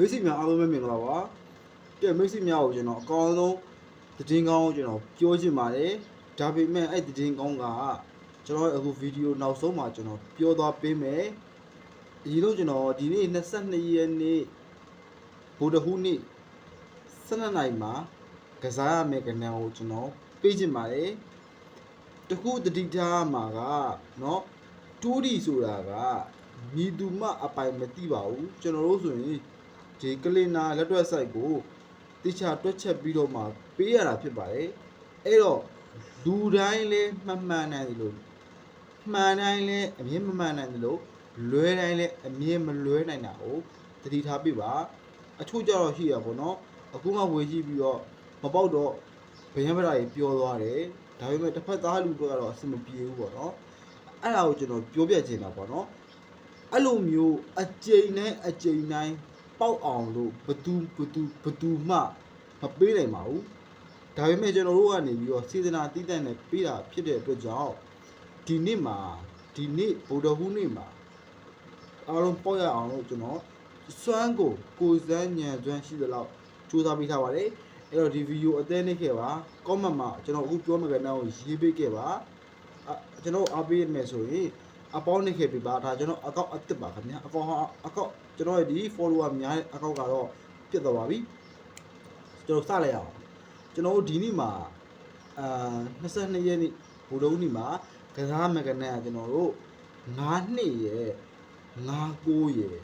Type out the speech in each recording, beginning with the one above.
မိတ်ဆွေများအားလုံးပဲမင်္ဂလာပါကဲမိတ်ဆွေများကိုကျွန်တော်အကောင်းဆုံးသတင်းကောင်းကိုကျွန်တော်ပြောချင်ပါတယ်ဒါပေမဲ့အဲ့သတင်းကောင်းကကျွန်တော်အခုဗီဒီယိုနောက်ဆုံးမှာကျွန်တော်ပြောသွားပေးမယ်အရင်တော့ကျွန်တော်ဒီနေ့22ရက်နေ့ဗုဒ္ဓဟူးနေ့12နိုင်မှာကစားရမယ့်ကဏ္ဍကိုကျွန်တော်ပေးချင်ပါတယ်တခုတတိထားမှာကเนาะတူးဒီဆိုတာကမိသူမအပိုင်မသိပါဘူးကျွန်တော်တို့ဆိုရင် ဒီကလင်နာလက်တွက်ဆိုင်ကိုတိချာတွက်ချက်ပြီးတော့မှပေးရတာဖြစ်ပါတယ်အဲ့တော့လူတိုင်းလည်းမှန်မှန်နိုင်တယ်လို့မှန်တိုင်းလည်းအမြင်မမှန်နိုင်တယ်လို့လွဲတိုင်းလည်းအမြင်မလွဲနိုင်တာကိုသတိထားပြပါအချို့ကြတော့ရှိရပါတော့အခုမှဝေကြည့်ပြီးတော့မပေါက်တော့ဘယံပရာကြီးပျော်သွားတယ်ဒါပေမဲ့တစ်ဖက်သားလူတွေကတော့အဆင်မပြေဘူးပေါ့နော်အဲ့ဒါကိုကျွန်တော်ပြောပြချင်တာပေါ့နော်အဲ့လိုမျိုးအကြိမ်နဲ့အကြိမ်တိုင်း ပေါက်အောင်လို့ဘသူဘသူဘသူမှမပေးနိုင်ပါဘူးဒါပေမဲ့ကျွန်တော်တို့ကနေပြီးတော့စေတနာတည်တံ့နဲ့ပေးတာဖြစ်တဲ့အတွက်ကြောင့်ဒီနေ့မှာဒီနေ့ဗုဒ္ဓဟူးနေ့မှာအားလုံးပေါက်ရအောင်လို့ကျွန်တော်စွမ်းကိုကိုယ်စမ်းညံစွမ်းရှိသလောက်စူးစမ်းပေးထားပါတယ်အဲ့တော့ဒီဗီဒီယိုအသေးနှိပ်ခဲ့ပါ comment မှာကျွန်တော်အခုပြောမယ့်ကဏ္ဍကိုရေးပေးခဲ့ပါအကျွန်တော်အားပေးမယ်ဆိုရင် အပေါင်းနေခဲ့ပြီပါဒါကျွန်တော်အကောင့်အစ်စ်ပါခင်ဗျာအကောင့်ဟာအကောင့်ကျွန်တော်ရဲ့ဒီ follower များတဲ့အကောင့်ကတော့ပြတ်သွားပါပြီကျွန်တော်စလိုက်အောင်ကျွန်တော်တို့ဒီနေ့မှာအာ22ရက်နေ့ဗုဒ္ဓဟူးနေ့မှာကစားမကနက်ကျွန်တော်တို့9နှစ်ရဲ့9 9ရဲ့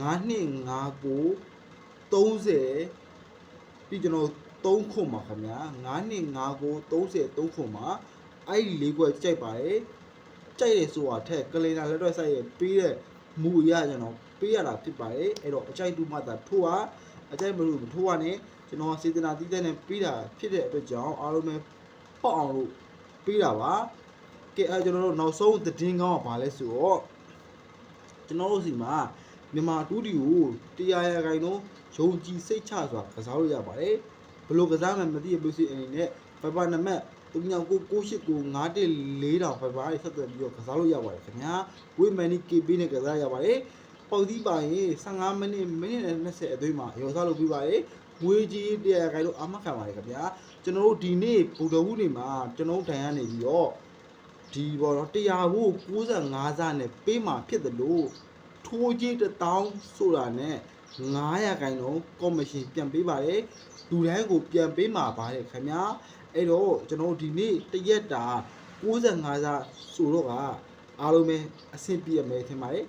9နှစ်9 30ပြီးကျွန်တော်3ခွန်ပါခင်ဗျာ9နှစ်9 9 30 3ခွန်မှာအဲ့ဒီလေးခွက်ကြိုက်ပါတယ် ကြိုက်တယ်ဆိုတာထက်ကလေးနာလက်တော့ဆိုင်ရပေးတဲ့မူအရကျွန်တော်ပေးရတာဖြစ်ပါတယ်အဲ့တော့အကြိုက်တူမှသာထိုးပါအကြိုက်မလို့မထိုးရနဲ့ကျွန်တော်စေတနာတည်တဲ့နဲ့ပေးတာဖြစ်တဲ့အတွက်ကြောင့်အားလုံးပဲပေါက်အောင်လို့ပေးတာပါကဲအဲကျွန်တော်တို့နောက်ဆုံးသတင်းကောင်းကဘာလဲဆိုတော့ကျွန်တော်တို့စီမှာမြန်မာတူဒီကိုတရားရခိုင်တော့ယုံကြည်စိတ်ချစွာကစားလို့ရပါတယ် ဘယ်လိုကစားမှမသိရဘူးစီအနေနဲ့ဖိုင်ဘာနံပါတ်သူညောင်ကို68ကို914တောင်ဖိုင်ဘာတွေဆက်သွယ်ပြီးတော့ကစားလို့ရပါတယ်ခင်ဗျာဝိမန်နီ KB နဲ့ကစားရပါတယ်ပေါက်သီးပါရင်15မိနစ်မိနစ်နဲ့20အတွင်းမှာရောစားလုပ်ပြီးပါတယ်ငွေကြီးတရားခိုင်လို့အာမခံပါတယ်ခင်ဗျာကျွန်တော်တို့ဒီနေ့ဗုဒ္ဓဟူးနေ့မှာကျွန်တော်တို့တိုင်ရနေပြီးတော့ဒီဘောတော့တရားကို65စနဲ့ပေးမှဖြစ်တယ်လို့ထိုးကြီး1000ဆိုတာနဲ့ 900ခိုင်တော့ကော်မရှင်ပြန်ပေးပါတယ်လူတိုင်းကိုပြန်ပေးမှာပါတယ်ခင်ဗျာအဲ့တော့ကျွန်တော်တို့ဒီနေ့တရက်တာ65စဆိုတော့ကအားလုံးပဲအဆင်ပြေမယ်ထင်ပါတယ်